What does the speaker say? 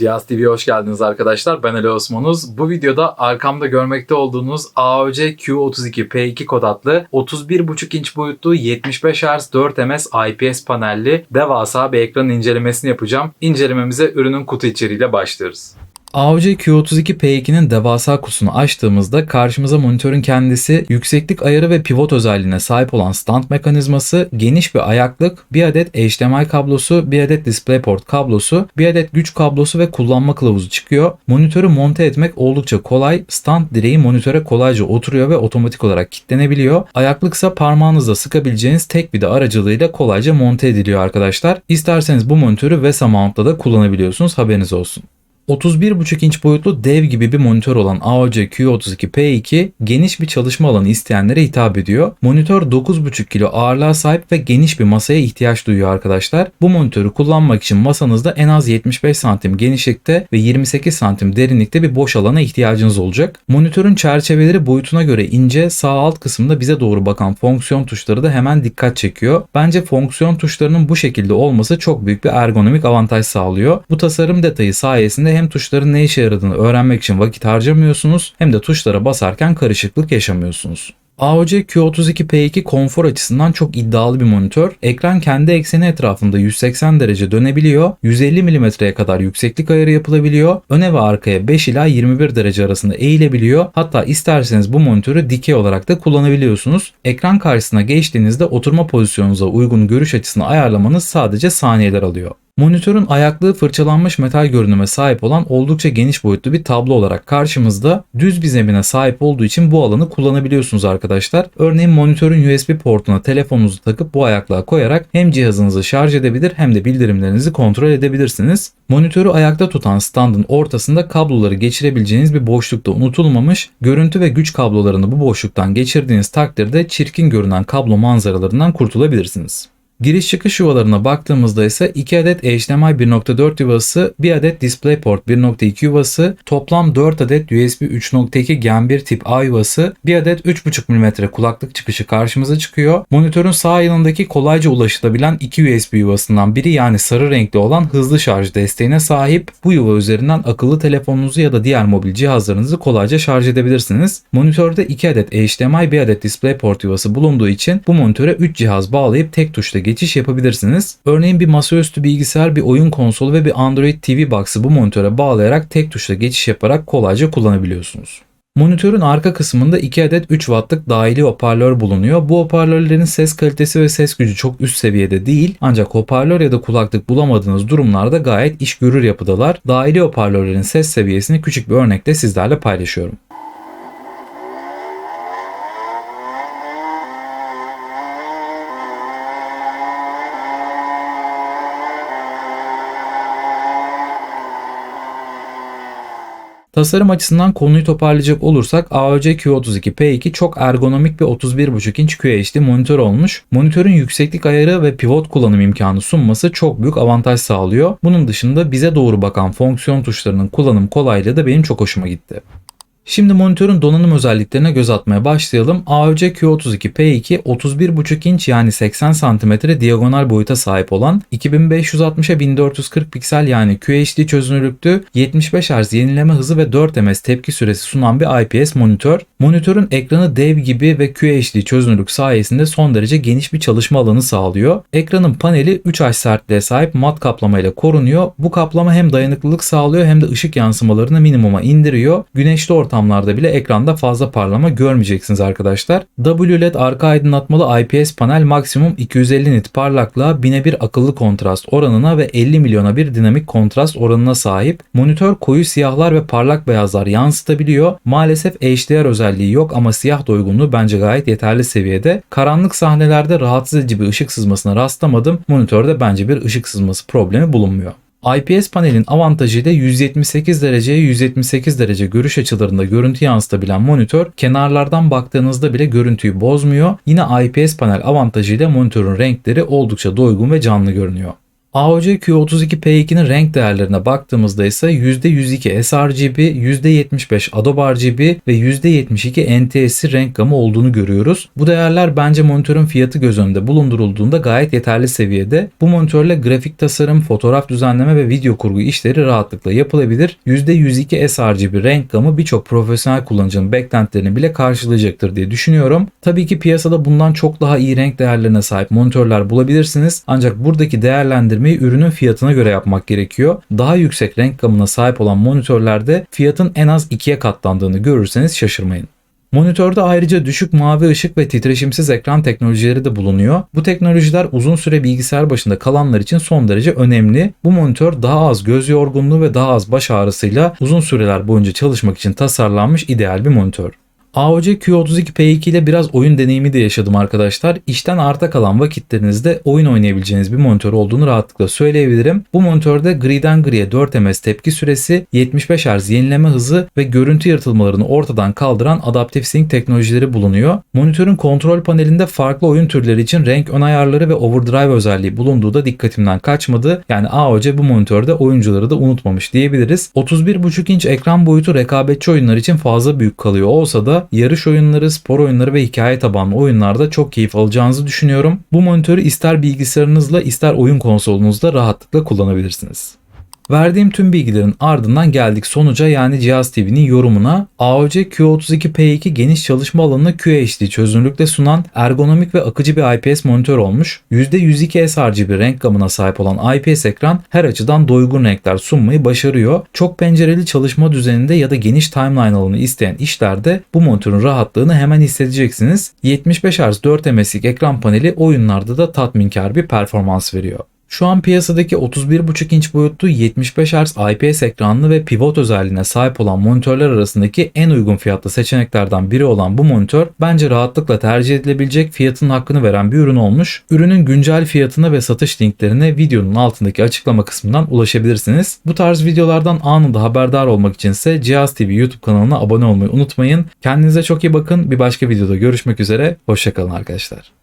Cihaz TV'ye hoş geldiniz arkadaşlar. Ben Ali Osmanuz. Bu videoda arkamda görmekte olduğunuz AOC Q32 P2 kod adlı 31.5 inç boyutlu 75 Hz 4 ms IPS panelli devasa bir ekran incelemesini yapacağım. İncelememize ürünün kutu içeriğiyle başlıyoruz. AOC Q32P2'nin devasa kutusunu açtığımızda karşımıza monitörün kendisi, yükseklik ayarı ve pivot özelliğine sahip olan stand mekanizması, geniş bir ayaklık, bir adet HDMI kablosu, bir adet DisplayPort kablosu, bir adet güç kablosu ve kullanma kılavuzu çıkıyor. Monitörü monte etmek oldukça kolay. Stand direği monitöre kolayca oturuyor ve otomatik olarak kilitlenebiliyor. Ayaklıksa parmağınızla sıkabileceğiniz tek vida aracılığıyla kolayca monte ediliyor arkadaşlar. İsterseniz bu monitörü VESA mount'ta da kullanabiliyorsunuz haberiniz olsun. 31.5 inç boyutlu dev gibi bir monitör olan AOC Q32P2 geniş bir çalışma alanı isteyenlere hitap ediyor. Monitör 9.5 kilo ağırlığa sahip ve geniş bir masaya ihtiyaç duyuyor arkadaşlar. Bu monitörü kullanmak için masanızda en az 75 santim genişlikte ve 28 santim derinlikte bir boş alana ihtiyacınız olacak. Monitörün çerçeveleri boyutuna göre ince, sağ alt kısımda bize doğru bakan fonksiyon tuşları da hemen dikkat çekiyor. Bence fonksiyon tuşlarının bu şekilde olması çok büyük bir ergonomik avantaj sağlıyor. Bu tasarım detayı sayesinde hem tuşların ne işe yaradığını öğrenmek için vakit harcamıyorsunuz hem de tuşlara basarken karışıklık yaşamıyorsunuz. AOC Q32P2 konfor açısından çok iddialı bir monitör. Ekran kendi ekseni etrafında 180 derece dönebiliyor. 150 mm'ye kadar yükseklik ayarı yapılabiliyor. Öne ve arkaya 5 ila 21 derece arasında eğilebiliyor. Hatta isterseniz bu monitörü dikey olarak da kullanabiliyorsunuz. Ekran karşısına geçtiğinizde oturma pozisyonunuza uygun görüş açısını ayarlamanız sadece saniyeler alıyor. Monitörün ayaklığı fırçalanmış metal görünüme sahip olan oldukça geniş boyutlu bir tablo olarak karşımızda düz bir zemine sahip olduğu için bu alanı kullanabiliyorsunuz arkadaşlar. Örneğin monitörün USB portuna telefonunuzu takıp bu ayaklığa koyarak hem cihazınızı şarj edebilir hem de bildirimlerinizi kontrol edebilirsiniz. Monitörü ayakta tutan standın ortasında kabloları geçirebileceğiniz bir boşlukta unutulmamış, görüntü ve güç kablolarını bu boşluktan geçirdiğiniz takdirde çirkin görünen kablo manzaralarından kurtulabilirsiniz. Giriş çıkış yuvalarına baktığımızda ise 2 adet HDMI 1.4 yuvası, 1 adet DisplayPort 1.2 yuvası, toplam 4 adet USB 3.2 Gen 1 tip A yuvası, 1 adet 3.5 mm kulaklık çıkışı karşımıza çıkıyor. Monitörün sağ yanındaki kolayca ulaşılabilen 2 USB yuvasından biri yani sarı renkli olan hızlı şarj desteğine sahip. Bu yuva üzerinden akıllı telefonunuzu ya da diğer mobil cihazlarınızı kolayca şarj edebilirsiniz. Monitörde 2 adet HDMI 1 adet DisplayPort yuvası bulunduğu için bu monitöre 3 cihaz bağlayıp tek tuşla geçiş yapabilirsiniz. Örneğin bir masaüstü bilgisayar, bir oyun konsolu ve bir Android TV Box'ı bu monitöre bağlayarak tek tuşla geçiş yaparak kolayca kullanabiliyorsunuz. Monitörün arka kısmında 2 adet 3 wattlık dahili hoparlör bulunuyor. Bu hoparlörlerin ses kalitesi ve ses gücü çok üst seviyede değil ancak hoparlör ya da kulaklık bulamadığınız durumlarda gayet iş görür yapıdalar. Dahili hoparlörlerin ses seviyesini küçük bir örnekle sizlerle paylaşıyorum. Tasarım açısından konuyu toparlayacak olursak AOC Q32P2 çok ergonomik bir 31.5 inç QHD monitör olmuş. Monitörün yükseklik ayarı ve pivot kullanım imkanı sunması çok büyük avantaj sağlıyor. Bunun dışında bize doğru bakan fonksiyon tuşlarının kullanım kolaylığı da benim çok hoşuma gitti. Şimdi monitörün donanım özelliklerine göz atmaya başlayalım. AOC Q32P2 31.5 inç yani 80 cm diagonal boyuta sahip olan 2560'a 1440 piksel yani QHD çözünürlüklü 75 Hz yenileme hızı ve 4 ms tepki süresi sunan bir IPS monitör. Monitörün ekranı dev gibi ve QHD çözünürlük sayesinde son derece geniş bir çalışma alanı sağlıyor. Ekranın paneli 3H sertliğe sahip mat kaplamayla korunuyor. Bu kaplama hem dayanıklılık sağlıyor hem de ışık yansımalarını minimuma indiriyor. Güneşli ortam ortamlarda bile ekranda fazla parlama görmeyeceksiniz arkadaşlar. WLED arka aydınlatmalı IPS panel maksimum 250 nit parlaklığa 1000'e bir akıllı kontrast oranına ve 50 milyona bir dinamik kontrast oranına sahip. Monitör koyu siyahlar ve parlak beyazlar yansıtabiliyor. Maalesef HDR özelliği yok ama siyah doygunluğu bence gayet yeterli seviyede. Karanlık sahnelerde rahatsız edici bir ışık sızmasına rastlamadım. Monitörde bence bir ışık sızması problemi bulunmuyor. IPS panelin avantajı da 178 dereceye 178 derece görüş açılarında görüntü yansıtabilen monitör kenarlardan baktığınızda bile görüntüyü bozmuyor. Yine IPS panel avantajıyla monitörün renkleri oldukça doygun ve canlı görünüyor. AOC Q32P2'nin renk değerlerine baktığımızda ise %102 sRGB, %75 Adobe RGB ve %72 NTSC renk gamı olduğunu görüyoruz. Bu değerler bence monitörün fiyatı göz önünde bulundurulduğunda gayet yeterli seviyede. Bu monitörle grafik tasarım, fotoğraf düzenleme ve video kurgu işleri rahatlıkla yapılabilir. %102 sRGB renk gamı birçok profesyonel kullanıcının beklentilerini bile karşılayacaktır diye düşünüyorum. Tabii ki piyasada bundan çok daha iyi renk değerlerine sahip monitörler bulabilirsiniz. Ancak buradaki değerlendirmeyi ürünün fiyatına göre yapmak gerekiyor. Daha yüksek renk gamına sahip olan monitörlerde fiyatın en az ikiye katlandığını görürseniz şaşırmayın. Monitörde ayrıca düşük mavi ışık ve titreşimsiz ekran teknolojileri de bulunuyor. Bu teknolojiler uzun süre bilgisayar başında kalanlar için son derece önemli. Bu monitör daha az göz yorgunluğu ve daha az baş ağrısıyla uzun süreler boyunca çalışmak için tasarlanmış ideal bir monitör. AOC Q32P2 ile biraz oyun deneyimi de yaşadım arkadaşlar. İşten arta kalan vakitlerinizde oyun oynayabileceğiniz bir monitör olduğunu rahatlıkla söyleyebilirim. Bu monitörde griden griye 4 ms tepki süresi, 75 Hz yenileme hızı ve görüntü yaratılmalarını ortadan kaldıran Adaptive Sync teknolojileri bulunuyor. Monitörün kontrol panelinde farklı oyun türleri için renk ön ayarları ve overdrive özelliği bulunduğu da dikkatimden kaçmadı. Yani AOC bu monitörde oyuncuları da unutmamış diyebiliriz. 31.5 inç ekran boyutu rekabetçi oyunlar için fazla büyük kalıyor olsa da yarış oyunları, spor oyunları ve hikaye tabanlı oyunlarda çok keyif alacağınızı düşünüyorum. Bu monitörü ister bilgisayarınızla ister oyun konsolunuzda rahatlıkla kullanabilirsiniz. Verdiğim tüm bilgilerin ardından geldik sonuca yani Cihaz TV'nin yorumuna. AOC Q32P2 geniş çalışma alanını QHD çözünürlükte sunan ergonomik ve akıcı bir IPS monitör olmuş. %102 sRGB renk gamına sahip olan IPS ekran her açıdan doygun renkler sunmayı başarıyor. Çok pencereli çalışma düzeninde ya da geniş timeline alanı isteyen işlerde bu monitörün rahatlığını hemen hissedeceksiniz. 75 Hz 4 MS'lik ekran paneli oyunlarda da tatminkar bir performans veriyor. Şu an piyasadaki 31.5 inç boyutlu 75 Hz IPS ekranlı ve pivot özelliğine sahip olan monitörler arasındaki en uygun fiyatlı seçeneklerden biri olan bu monitör bence rahatlıkla tercih edilebilecek fiyatın hakkını veren bir ürün olmuş. Ürünün güncel fiyatına ve satış linklerine videonun altındaki açıklama kısmından ulaşabilirsiniz. Bu tarz videolardan anında haberdar olmak içinse Cihaz TV YouTube kanalına abone olmayı unutmayın. Kendinize çok iyi bakın. Bir başka videoda görüşmek üzere. Hoşçakalın arkadaşlar.